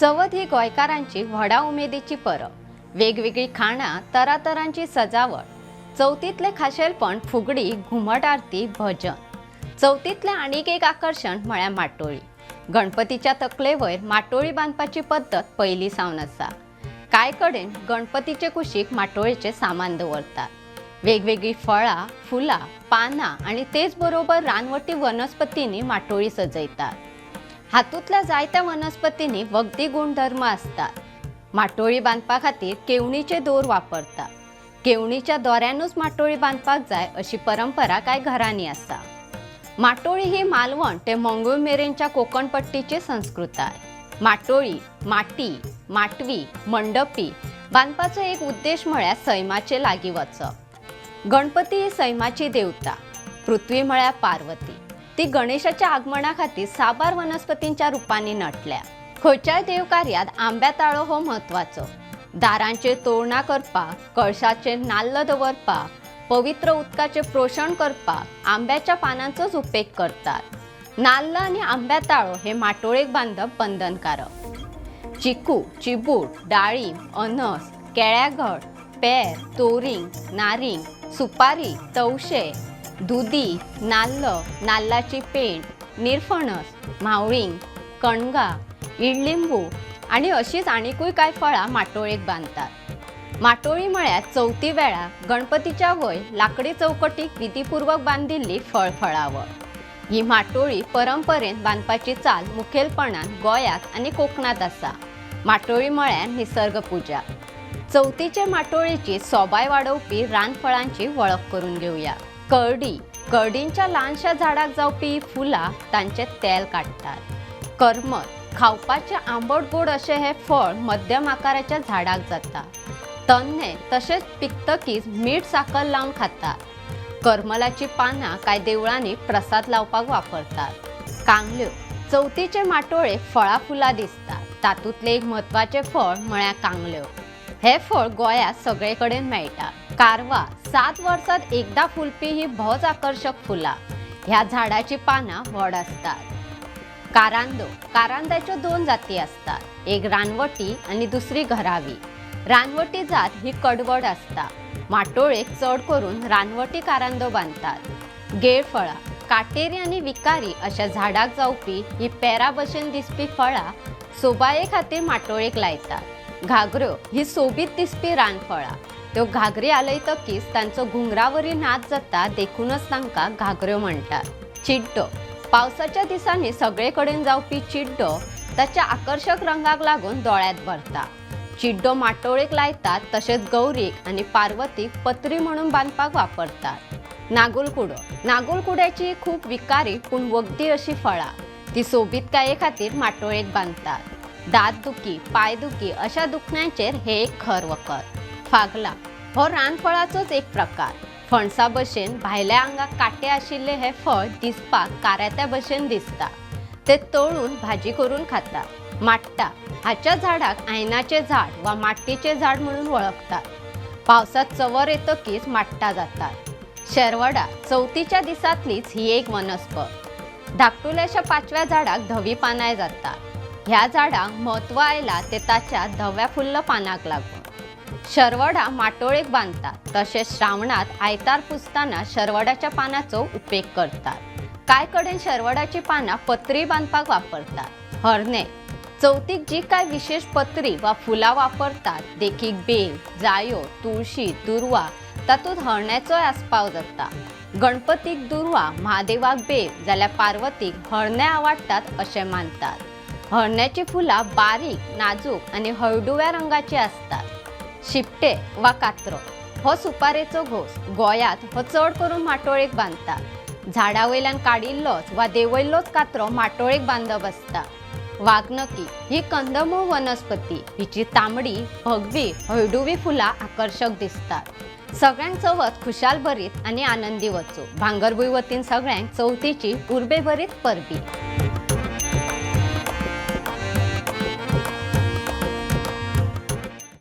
चवथ ही गोंयकारांची व्हडा उमेदीची परब. वेगवेगळी खाणां तरातरांची सजावट. चवथीतले खाशेलपण फुगडी घुमट आरती भजन. चवथीतलें आनीक एक आकर्शण म्हळ्यार माटोळी. गणपतीच्या तकले वयर माटोळी बांदपाची पद्दत पयलीं सावन आसा कांय कडेन गणपतीचे कुशीक माटोळेचे सामान दवरतात वेगवेगळी फळां फुलां पानां आनी तेच बरोबर रानवटी वनस्पतींनी माटोळी सजयतात. हातूंतल्या जायत्या वनस्पतींनी वखदी गुणधर्म असतात. माटोळी बांदपा खातीर केवणीचे दोर वापरतात. केवणीच्या दोऱ्यानूच माटोळी बांदपाक जाय अशी परंपरा कांय घरांनी आसा. माटोळी ही मालवण ते मंगळूर मेरेनच्या कोकण पट्टीची संस्कृताय माटोळी माटी माटवी मंडपी बांदपाचो एक उद्देश म्हळ्यार सैमाचे लागीं वचप. गणपती ही सैमाची देवता पृथ्वी म्हळ्यार पार्वती. ती गणेशाच्या आगमना खातीर साबार वनस्पतींच्या रुपांनी नटल्या. खंयच्याय देवकार्यात आंब्या ताळो हो म्हत्वाचो दारांचेर तोरणां करपाक कळशाचेर नाल्ल दवरपाक पवित्र उदकाचें पोषण करपाक आंब्याच्या पानांचोच उपेग करतात. नाल्ल आनी आंब्या ताळो हे माटोळेक बांदप बंधनकारक. चिकू चिबूट डाळींब अनस केळ्याघड पेर तोरींग नारींग सुपारी तवशे दुदी नाल्ल नाल्लाची पेंड निरफणस म्हावळींग कणगां इडलिंबू आनी अशींच आणिकूय कांय फळां माटोळेक बांदतात माटोळी म्हळ्यार चवथी वेळा गणपतीच्या वयर लाकडी चौकटीक विधीपूर्वक बांदिल्ली फळफळावळ ही माटोळी परंपरेन बांदपाची चाल मुखेलपणान गोंयांत आनी कोकणात आसा माटोळी म्हळ्यार निसर्ग पुजा. चवथीचे माटोळेची सोबाय वाडोवपी रानफळांची वळख करून घेवया करडी. करडींच्या ल्हानशा झाडाक जावपी फुलां तांचे तेल काडटात करमत खावपाचे आंबट गोड अशें हे फळ मध्यम आकाराच्या झाडाक जाता तन्ने तशेंच पिकतकीच मीठ साखर लावन खातात. करमलाची पानां कांय देवळांनी प्रसाद लावपाक वापरतात. कांगल्यो चवथीचे माटोळे फळां फुलां दिसतात. तातूंतलें एक म्हत्वाचें फळ म्हळ्यार कांगल्यो. हे फळ गोंयांत सगळे कडेन मेळटा. कारवां सात वर्सांत एकदा फुलपी ही भोज आकर्शक फुलां. ह्या झाडाची पानां व्हड असतात. कारांदो कारांद्याच्यो दोन जाती असतात. एक रानवटी आणि दुसरी घरावी. रानवटी जात ही कडवड असता. माटोळेक चड करून रानवटी कारांदो बांदतात गेळफळां काटेरी आनी विकारी अशा झाडाक जावपी ही पेरा भशेन दिसपी फळां सोबाये खातीर माटोळेक लायतात. घागऱ्यो ही सोबीत दिसपी रानफळां. त्यो घागरी आलयतकीच तांचो घुंगरावरी नाच जाता देखूनच तांकां घागऱ्यो म्हणटात चिड्डो. पावसाच्या दिसांनी सगळे कडेन जावपी चिड्डो ताच्या आकर्शक रंगाक लागून दोळ्यांत भरता. चिड्डो माटोळेक लायतात तशेंच गौरीक आनी पार्वतीक पत्री म्हणून बांदपाक वापरतात. नागुलकुडो. नागुलकुड्याची खूब विकारी पूण वखदी अशी फळां. ती सोबीतकाये खातीर माटोळेक बांदतात दात दुखी पांय दुखी अशा दुखण्यांचेर हे एक खर वखद. फागला. हो रानफळाचोच एक प्रकार. फणसा भशेन भायल्या आंगाक काटे आशिल्ले हे फळ दिसपाक काऱ्यात्या भशेन दिसता. ते तळून भाजी करून खातात माट्टा हाच्या झाडाक आयनाचे झाड वा माट्टीचे झाड म्हणून वळखतात. पावसात चवर येतकीच माट्टा जातात. शेरवडा चवथीच्या दिसांतलीच ही एक वनस्पत धाकटुल्याच्या पाचव्या झाडाक धवी पानाय जातात. ह्या झाडाक म्हत्व आयला ते ताच्या धव्या फुल्ल पानाक लागून. शरवडा माटोळेक बांदतात तशेंच श्रावणात आयतार पुजताना शरवडाच्या पानाचो उपेग करतात. कांय कडेन शरवडाची पानां पत्री बांदपाक वापरतात. हरणे चवथीक जी कांय विशेष पत्री वा फुलां वापरतात देखीक बेल जायो तुळशी दुर्वा तातूंत हरण्याचोय आस्पाव जाता. गणपतीक दुर्वा महादेवाक बेल जाल्यार पार्वतीक हरणे आवडटात अशें मानतात. हरण्याची फुलां बारीक नाजूक आनी हळडुव्या रंगाची असतात. शिपटे वा कात्रो. हो सुपारेचो घोस गोंयांत हो चड करून माटोळेक बांदता झाडा वयल्यान काडिल्लोच वा देंवयल्लोच कात्रो माटोळेक बांदप आसता वाघनकी ही कंदमूळ वनस्पती हिची तांबडी भगवी हळडुवी फुलां आकर्शक दिसतात. सगळ्यांक चवथ खुशाल भरीत आनी आनंदी वचूं. भांगरभूंय वतीन सगळ्यांक चवथीची उर्बे भरीत परबी.